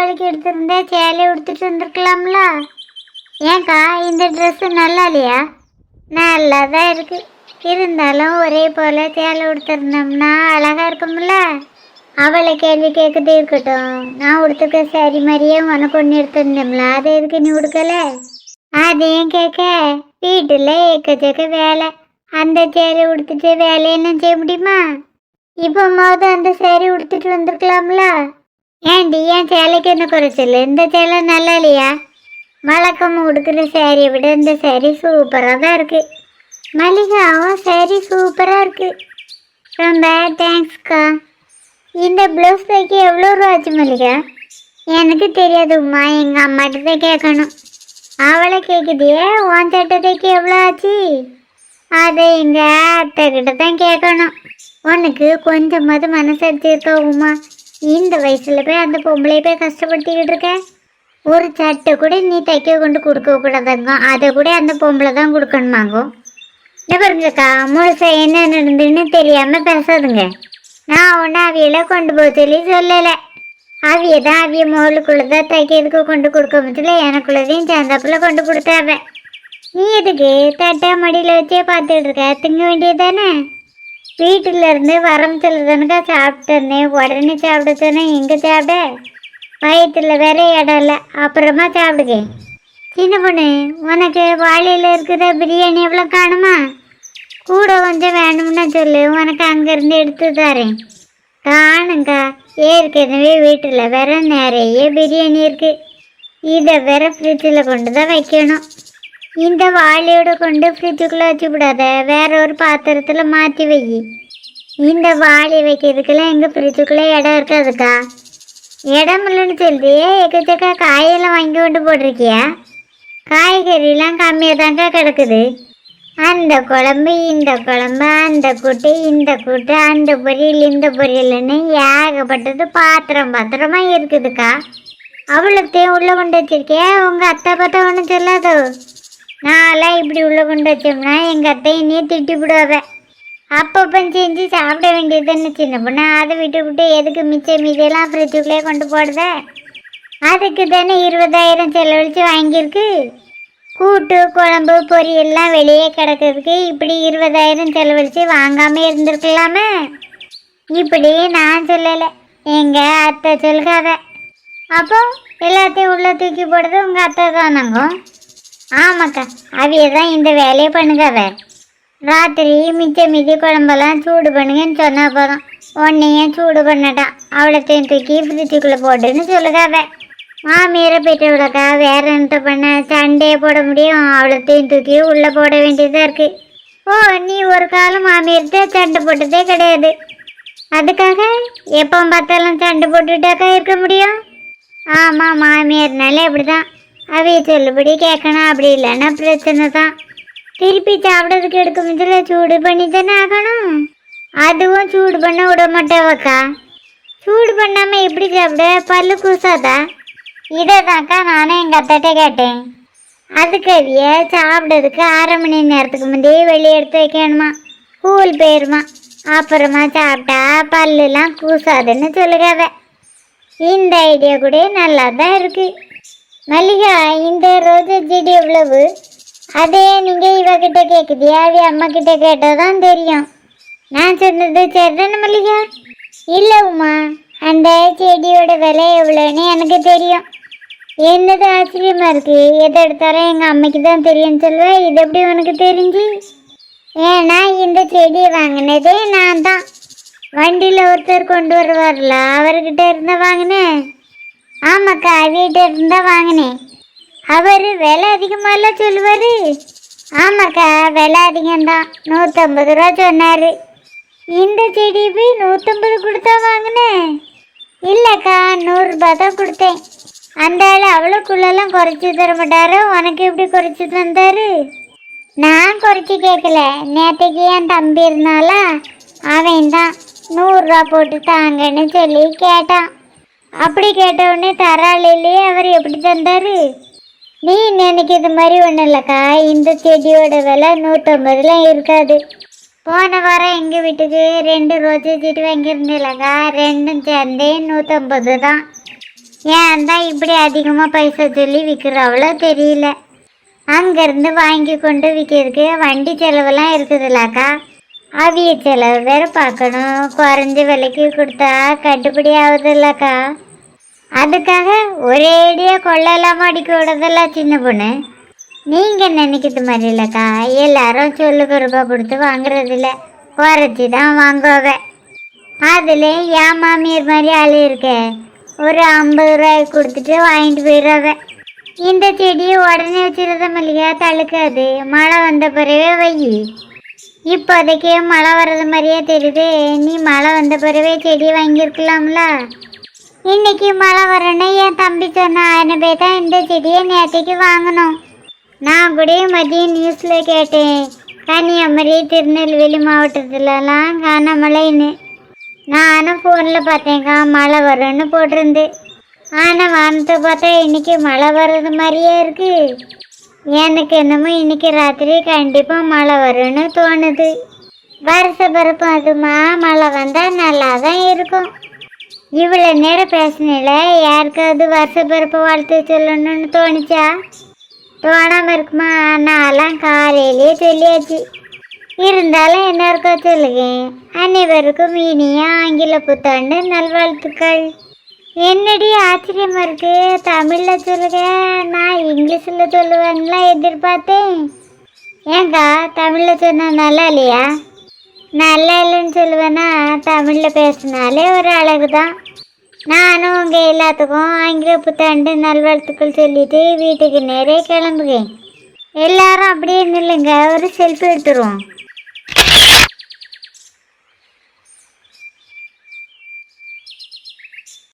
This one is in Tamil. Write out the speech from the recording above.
தீபாவளிக்கு எடுத்திருந்தா சேலை உடுத்துட்டு வந்திருக்கலாம்ல? ஏன்க்கா இந்த ட்ரெஸ்ஸு நல்லா இல்லையா? நல்லா தான் இருக்கு. இருந்தாலும் ஒரே போல சேலை உடுத்திருந்தோம்னா அழகா இருக்கும்ல? அவளை கேள்வி கேட்கதே இருக்கட்டும். நான் உடுத்துக்க சரி மாதிரியே உனக்கு ஒன்று எடுத்திருந்தோம்ல அதை எதுக்கு நீ உடுக்கல? அதையும் கேட்க. வீட்டில் ஏக்கச்சக்க வேலை. அந்த சேலை உடுத்துட்டு வேலையெல்லாம் செய்ய முடியுமா? இப்போ மோத அந்த சேரீ உடுத்துட்டு வந்திருக்கலாம்ல? ஏண்டி ஏன் சேலைக்கு என்ன குறைச்சல்? இந்த சேலை நல்லா இல்லையா? வழக்கம் உடுக்கிற சேரீயை விட இந்த சேரீ சூப்பராக தான் இருக்குது மல்லிகாவும் சேரீ சூப்பராக இருக்குது ரொம்ப தேங்க்ஸ்க்கா இந்த ப்ளவுஸ் தைக்க எவ்வளோ ரூபா ஆச்சு மல்லிகா? எனக்கு தெரியாது உமா எங்கள் அம்மாட்ட தான் கேட்கணும். அவளை கேட்குதியே உன் சட்டை தைக்க எவ்வளோ ஆச்சு? அதை எங்கள் அத்தை கிட்ட தான் கேட்கணும். உனக்கு கொஞ்சமாவது மனசு இருக்கா உமா இந்த வயசுல போய் அந்த பொம்பளைய போய் கஷ்டப்படுத்திக்கிட்டு இருக்க ஒரு சட்டை கூட நீ தைக்க கொண்டு கொடுக்க கூடாதாங்க. அதை கூட அந்த பொம்பளை தான் கொடுக்கணுமாங்கோ. என்ன பாருங்கக்கா முழுசா என்ன நடந்துன்னு தெரியாமல் பேசாதுங்க. நான் ஒன்றும் அவியெல்லாம் கொண்டு போக சொல்லி சொல்லலை. அவிய தான் அவிய மோளுக்குள்ளதான் தைக்கிறதுக்கு கொண்டு கொடுக்க முடியல. எனக்குள்ளதையும் சேர்ந்தாப்புல கொண்டு கொடுத்தாவ. நீ எதுக்கு தட்டை மடியில் வச்சே பார்த்துட்டு இருக்க? திங்க வேண்டியது தானே? இருந்து வரம் சொல்லுதானுக்கா சாப்பிட்டேனே. உடனே சாப்பிட சொன்னேன் எங்கே சாப்பிட? வயிற்றுல வேற இடம் இல்லை. அப்புறமா சாப்பிடுங்க. சின்ன பொண்ணு உனக்கு வாழையில் இருக்கிற பிரியாணி எவ்வளோ காணுமா? கூட கொஞ்சம் வேணும்னா சொல்லு. உனக்கு அங்கேருந்து எடுத்து தரேன். காணுங்கா. ஏற்கனவே வீட்டில் வேற நிறைய பிரியாணி இருக்குது இதை வேற ஃப்ரிட்ஜில் கொண்டு தான் வைக்கணும். இந்த வாளியோட கொண்டு ஃப்ரிட்ஜுக்குள்ளே வச்சு விடாத வேற ஒரு பாத்திரத்தில் மாற்றி வை. இந்த வாளி வைக்கிறதுக்கெல்லாம் எங்கள் ஃப்ரிட்ஜுக்குள்ளே இடம் இருக்காதுக்கா. இடம் இல்லைன்னு சொல்லியே எக்கச்சக்க காயெல்லாம் வாங்கி கொண்டு போட்டிருக்கியா? காய்கறிலாம் கம்மியாக தாங்க கிடக்குது. அந்த குழம்பு இந்த குழம்பு அந்த கூட்டு இந்த கூட்டு அந்த பொரியல் இந்த பொரியல்னு ஏகப்பட்டது பாத்திரம் பாத்திரமா இருக்குதுக்கா. அவ்வளோத்தையும் உள்ளே கொண்டு வச்சிருக்கியா? உங்கள் அத்தை பார்த்தா ஒன்றும் சொல்லாதோ நான்லாம் இப்படி உள்ளே கொண்டு வச்சோம்னா எங்கள் அத்தை என்னையே திட்டி விடுவாவ அப்பப்போ செஞ்சு சாப்பிட வேண்டியதுன்னு சின்ன பொண்ணு. அதை விட்டு விட்டு எதுக்கு மிச்சம் மீதியெல்லாம் ஃப்ரிட்ஜுக்குள்ளே கொண்டு போடுத? அதுக்கு தானே இருபதாயிரம் செலவழித்து வாங்கியிருக்கு. கூட்டு குழம்பு பொரியெல்லாம் வெளியே கிடக்கிறதுக்கு இப்படி இருபதாயிரம் செலவழித்து வாங்காமல் இருந்திருக்கலாமே. இப்படி நான் சொல்லலை. எங்கள் அத்தை சொல்காத. அப்போ எல்லாத்தையும் உள்ளே தூக்கி போடுறது உங்கள் அத்தை தானாங்க ஆமாக்கா. அவிய தான் இந்த வேலையை பண்ணுகாவ ராத்திரி மிச்ச மிதி குழம்பெல்லாம் சூடு பண்ணுங்கன்னு சொன்னா போதும். உன்னையும் சூடு பண்ணட்டான் அவளத்தையும் தூக்கி ஃப்ரிட்ஜுக்குள்ளே போட்டுன்னு சொல்லுகாவ மாமியாரை பெற்றவளக்கா வேற என்ன பண்ண? சண்டையை போட முடியும். அவளத்தையும் தூக்கி உள்ளே போட வேண்டியதாக இருக்குது ஓ நீ ஒரு காலம் மாமியார்கிட்ட சண்டை போட்டதே கிடையாது. அதுக்காக எப்போ பார்த்தாலும் சண்டை போட்டுட்டாக்கா இருக்க முடியும்? ஆமாம் மாமியார்னாலே அப்படிதான். அவைய சொல்லுபடி கேட்கணும். அப்படி இல்லைன்னா பிரச்சனை தான். திருப்பி சாப்பிட்றதுக்கு எடுக்க இதில் சூடு பண்ணி தானே ஆகணும். அதுவும் சூடு பண்ண விட மாட்டேவக்கா. சூடு பண்ணாமல் எப்படி சாப்பிட? பல்லு கூசாதா இதை தான்க்கா நானும் எங்கள் அத்தாட்ட கேட்டேன். அதுக்கு அவிய சாப்பிட்றதுக்கு அரை மணி நேரத்துக்கு முந்தையே வெளியே எடுத்து வைக்கணுமா? கூல் போயிருமா? அப்புறமா சாப்பிட்டா பல்லுலாம் கூசாதுன்னு சொல்லுகாவ இந்த ஐடியா கூட நல்லா தான் இருக்குது மல்லிகா இந்த ரோஜா செடி எவ்வளவு? அதே நீங்க இவகிட்ட கேக்குதியா அவ அம்மா கிட்ட கேட்டாதான் தெரியும். நான் சொன்னது சரிதானே மல்லிகா? இல்லை உமா அந்த செடியோட விலை எவ்வளோன்னு எனக்கு தெரியும். என்னது ஆச்சரியமாக இருக்குது எதை எடுத்தாலும் எங்கள் அம்மைக்கு தான் தெரியும்னு சொல்லுவேன் இது எப்படி உனக்கு தெரிஞ்சு? ஏன்னா இந்த செடியை வாங்கினதே நான் தான் வண்டியில் ஒருத்தர் கொண்டு வருவார்ல அவர்கிட்ட இருந்தால் வாங்கினேன். ஆமாக்கா வீட்டை இருந்தா வாங்கினேன் அவர் விலை அதிகமாகலாம் சொல்லுவார். ஆமாக்கா விலை அதிகம்தான். நூற்றம்பது ரூபா சொன்னார். இந்த செடி போய் நூற்றம்பது கொடுத்தா வாங்கினேன் இல்லைக்கா நூறுரூபா தான் கொடுத்தேன். அந்த ஆள் அவ்வளோக்குள்ளெல்லாம் குறைச்சி தர மாட்டாரோ? உனக்கு எப்படி குறைச்சி தந்தாரு நான் குறைச்சி கேட்கல. நேற்றுக்கு என் தம்பி இருந்தாலா அவன் தான் நூறுரூவா போட்டு தாங்கன்னு சொல்லி கேட்டான். அப்படி கேட்டவுடனே உடனே தராளிலே அவர் எப்படி தந்தார்? நீ நினைக்கிறது மாதிரி ஒன்றும் இல்லைக்கா. இந்த செடியோட விலை நூற்றம்பதுலாம் இருக்காது. போன வாரம் எங்கள் வீட்டுக்கு ரெண்டு ரோஜா செடி வாங்கியிருந்தேன்லக்கா ரெண்டும் சேர்ந்தே நூற்றம்பது தான். ஏன் தான் இப்படி அதிகமாக பைசா சொல்லி விற்கிறாவளோ தெரியல. அங்கேருந்து வாங்கி கொண்டு விற்கிறதுக்கு வண்டி செலவெல்லாம் இருக்குதுல்லக்கா. அவிய செலவு வேற பார்க்கணும். குறைஞ்ச விலைக்கு கொடுத்தா கட்டுப்படி ஆகுதுல்லக்கா. அதுக்காக ஒரேடியாக கொள்ளலாம் அடிக்க விடுறதில்ல சின்ன பொண்ணு. நீங்கள் நினைக்கிறது மாதிரி இல்லைக்கா? எல்லாரும் சொல்லுக்கு ரூபாய் கொடுத்து வாங்குறதில்ல. குறைச்சி தான் வாங்குவாங்க அதில் என் மாமியார் மாதிரி ஆள் இருக்கே. ஒரு ஐம்பது ரூபாய் கொடுத்துட்டு வாங்கிட்டு போயிடுறாங்க இந்த செடியை உடனே வச்சிருந்த மல்லிகை தழுக்காது மழை வந்த பிறவே வை இப்போதைக்கு மழை வர்றது மாதிரியே தெரியுது. நீ மழை வந்த பிறவே செடி வாங்கியிருக்கலாம்ல. இன்னைக்கு மழை வரேன்னு என் தம்பி சொன்ன. ஆயிரம் தான் இந்த செடியை நேற்றுக்கு வாங்கணும். நான் கூட மதியம் நியூஸில் கேட்டேன். கன்னியாகுமரி திருநெல்வேலி மாவட்டத்துலலாம் கனமழைன்னு நானும் ஃபோனில் பார்த்தேங்க்கா மழை வரும்னு போட்டிருந்து. ஆனால் வானத்தை பார்த்தா இன்னைக்கு மழை வர்றது மாதிரியே இருக்கு. எனக்கு என்னமோ இன்னைக்கு ராத்திரி கண்டிப்பாக மழை வரும்னு தோணுது. வருஷ பிறப்பு அதுமா மழை வந்தால் நல்லா தான் இருக்கும். இவ்வளோ நேரம் பேசினில யாருக்காவது வருஷ பிறப்பு வாழ்த்து சொல்லணும்னு தோணுச்சா? தோணாமல் இருக்குமா? நான்லாம் காலையிலேயே சொல்லியாச்சு. இருந்தாலும் என்ன இருக்கோ சொல்லுங்க அனைவருக்கும் இனிய ஆங்கில புத்தாண்டு நல்வாழ்த்துக்கள். என்னடி ஆச்சரியமா இருக்கு? தமிழில் சொல்லுங்க நான் இங்கிலீஷில் சொல்லுவேன்ல எதிர்பார்த்தேன் ஏங்கா தமிழில் சொன்னால் நல்லா இல்லையா? நல்லா இல்லைன்னு சொல்லுவேன்னா தமிழில் பேசினாலே ஒரு அழகு தான் நானும் உங்கள் எல்லாத்துக்கும் ஆங்கில புத்தாண்டு நல்வாழ்த்துக்கள் சொல்லிட்டு வீட்டுக்கு நேரே கிளம்புகிறேன் எல்லாரும் அப்படியே நில்லுங்க ஒரு செல்ஃபி எடுத்துருவோம்.